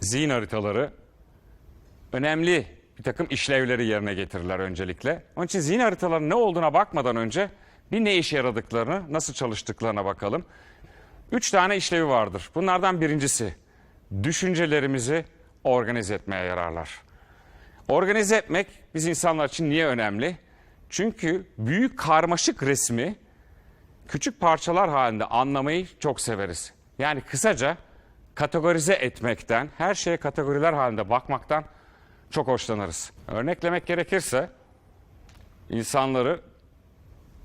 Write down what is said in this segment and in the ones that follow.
Zihin haritaları önemli bir takım işlevleri yerine getirirler öncelikle. Onun için zihin haritalarının ne olduğuna bakmadan önce bir ne işe yaradıklarını, nasıl çalıştıklarına bakalım. Üç tane işlevi vardır. Bunlardan birincisi düşüncelerimizi organize etmeye yararlar. Organize etmek biz insanlar için niye önemli? Çünkü büyük karmaşık resmi küçük parçalar halinde anlamayı çok severiz. Yani kısaca kategorize etmekten, her şeye kategoriler halinde bakmaktan çok hoşlanırız. Örneklemek gerekirse insanları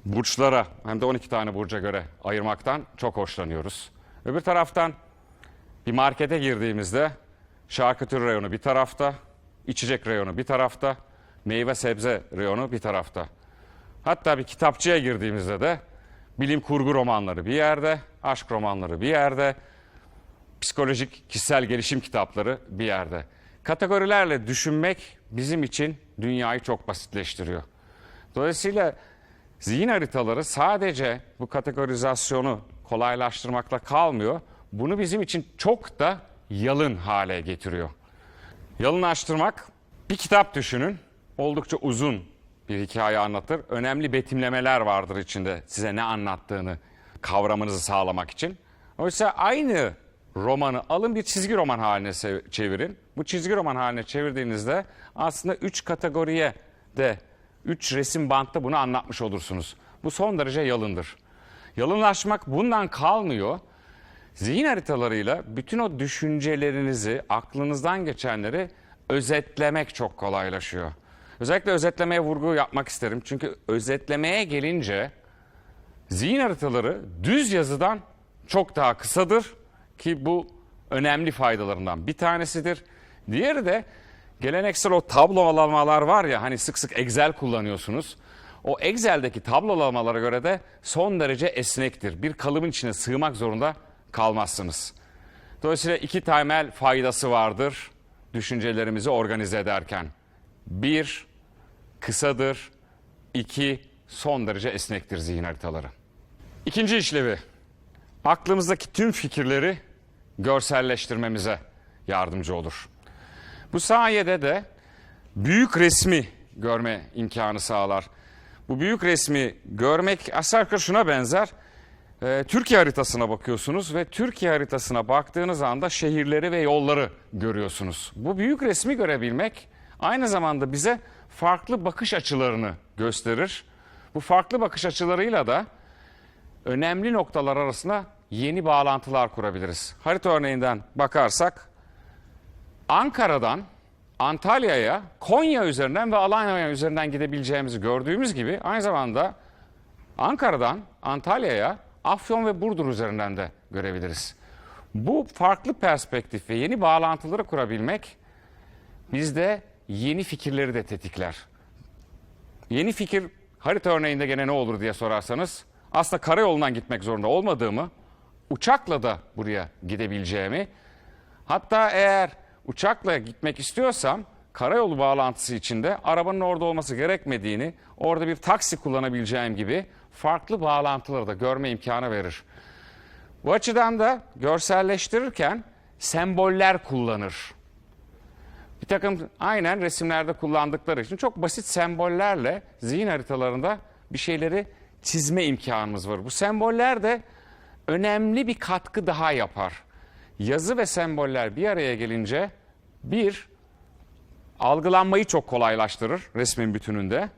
burçlara hem de 12 tane burca göre ayırmaktan çok hoşlanıyoruz. Öbür taraftan bir markete girdiğimizde şarküteri reyonu bir tarafta, içecek reyonu bir tarafta, meyve sebze reyonu bir tarafta. Hatta bir kitapçıya girdiğimizde de bilim kurgu romanları bir yerde, aşk romanları bir yerde, psikolojik kişisel gelişim kitapları bir yerde. Kategorilerle düşünmek bizim için dünyayı çok basitleştiriyor. Dolayısıyla zihin haritaları sadece bu kategorizasyonu kolaylaştırmakla kalmıyor. Bunu bizim için çok da yalın hale getiriyor. Yalınlaştırmak bir kitap düşünün. Oldukça uzun bir hikaye anlatır. Önemli betimlemeler vardır içinde size ne anlattığını kavramanızı sağlamak için. Oysa aynı romanı alın bir çizgi roman haline çevirin. Bu çizgi roman haline çevirdiğinizde aslında üç kategoriye de üç resim bantta bunu anlatmış olursunuz. Bu son derece yalındır. Yalınlaşmak bundan kalmıyor. Zihin haritalarıyla bütün o düşüncelerinizi, aklınızdan geçenleri özetlemek çok kolaylaşıyor. Özellikle özetlemeye vurgu yapmak isterim. Çünkü özetlemeye gelince zihin haritaları düz yazıdan çok daha kısadır ki bu önemli faydalarından bir tanesidir. Diğeri de geleneksel o tablolamalar var ya hani sık sık Excel kullanıyorsunuz. O Excel'deki tablolamalara göre de son derece esnektir. Bir kalıbın içine sığmak zorunda kalmazsınız. Dolayısıyla iki temel faydası vardır düşüncelerimizi organize ederken. Bir, kısadır. İki, son derece esnektir zihin haritaları. İkinci işlevi, aklımızdaki tüm fikirleri görselleştirmemize yardımcı olur. Bu sayede de büyük resmi görme imkanı sağlar. Bu büyük resmi görmek aşağı şuna benzer. Ee, Türkiye haritasına bakıyorsunuz ve Türkiye haritasına baktığınız anda şehirleri ve yolları görüyorsunuz. Bu büyük resmi görebilmek aynı zamanda bize farklı bakış açılarını gösterir. Bu farklı bakış açılarıyla da önemli noktalar arasında yeni bağlantılar kurabiliriz. Harita örneğinden bakarsak Ankara'dan Antalya'ya, Konya üzerinden ve Alanya üzerinden gidebileceğimizi gördüğümüz gibi aynı zamanda Ankara'dan Antalya'ya, Afyon ve Burdur üzerinden de görebiliriz. Bu farklı perspektif ve yeni bağlantıları kurabilmek bizde yeni fikirleri de tetikler. Yeni fikir harita örneğinde gene ne olur diye sorarsanız aslında karayolundan gitmek zorunda olmadığımı, uçakla da buraya gidebileceğimi, hatta eğer uçakla gitmek istiyorsam karayolu bağlantısı içinde arabanın orada olması gerekmediğini, orada bir taksi kullanabileceğim gibi farklı bağlantıları da görme imkanı verir. Bu açıdan da görselleştirirken semboller kullanır. Bir takım aynen resimlerde kullandıkları için çok basit sembollerle zihin haritalarında bir şeyleri çizme imkanımız var. Bu semboller de önemli bir katkı daha yapar. Yazı ve semboller bir araya gelince bir algılanmayı çok kolaylaştırır resmin bütününde.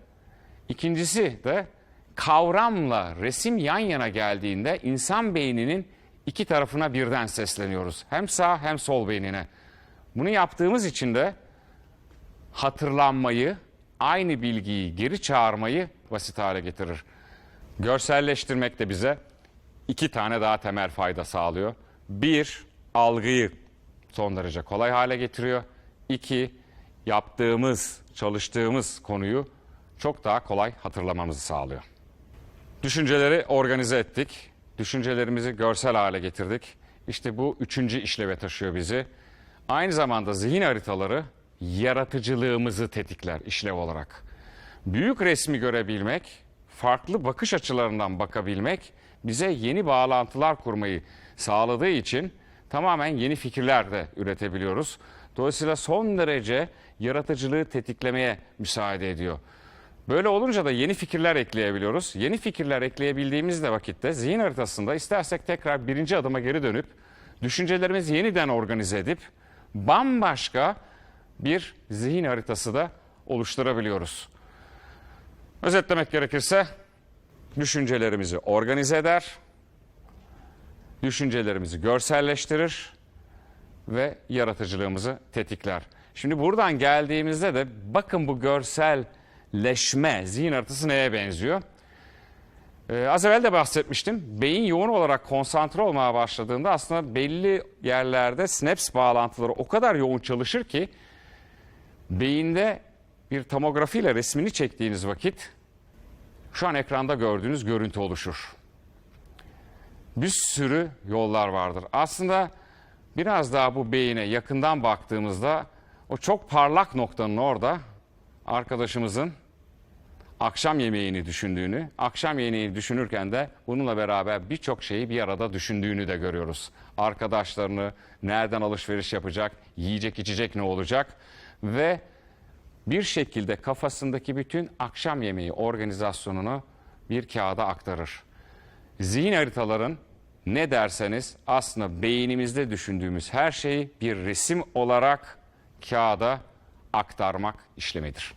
İkincisi de kavramla resim yan yana geldiğinde insan beyninin iki tarafına birden sesleniyoruz. Hem sağ hem sol beynine. Bunu yaptığımız için de hatırlanmayı, aynı bilgiyi geri çağırmayı basit hale getirir. Görselleştirmek de bize iki tane daha temel fayda sağlıyor. Bir, algıyı son derece kolay hale getiriyor. İki, yaptığımız, çalıştığımız konuyu çok daha kolay hatırlamamızı sağlıyor. Düşünceleri organize ettik. Düşüncelerimizi görsel hale getirdik. İşte bu üçüncü işleve taşıyor bizi. Aynı zamanda zihin haritaları yaratıcılığımızı tetikler işlev olarak. Büyük resmi görebilmek, farklı bakış açılarından bakabilmek bize yeni bağlantılar kurmayı sağladığı için tamamen yeni fikirler de üretebiliyoruz. Dolayısıyla son derece yaratıcılığı tetiklemeye müsaade ediyor. Böyle olunca da yeni fikirler ekleyebiliyoruz. Yeni fikirler ekleyebildiğimizde vakitte zihin haritasında istersek tekrar birinci adıma geri dönüp düşüncelerimizi yeniden organize edip bambaşka bir zihin haritası da oluşturabiliyoruz. Özetlemek gerekirse düşüncelerimizi organize eder, düşüncelerimizi görselleştirir ve yaratıcılığımızı tetikler. Şimdi buradan geldiğimizde de bakın bu görselleşme, zihin haritası neye benziyor? Ee, az evvel de bahsetmiştim. Beyin yoğun olarak konsantre olmaya başladığında aslında belli yerlerde sinaps bağlantıları o kadar yoğun çalışır ki beyinde bir tomografiyle resmini çektiğiniz vakit şu an ekranda gördüğünüz görüntü oluşur. Bir sürü yollar vardır. Aslında biraz daha bu beyine yakından baktığımızda o çok parlak noktanın orada arkadaşımızın akşam yemeğini düşündüğünü, akşam yemeğini düşünürken de bununla beraber birçok şeyi bir arada düşündüğünü de görüyoruz. Arkadaşlarını, nereden alışveriş yapacak, yiyecek içecek ne olacak ve bir şekilde kafasındaki bütün akşam yemeği organizasyonunu bir kağıda aktarır. Zihin haritaların ne derseniz aslında beynimizde düşündüğümüz her şeyi bir resim olarak kağıda aktarmak işlemidir.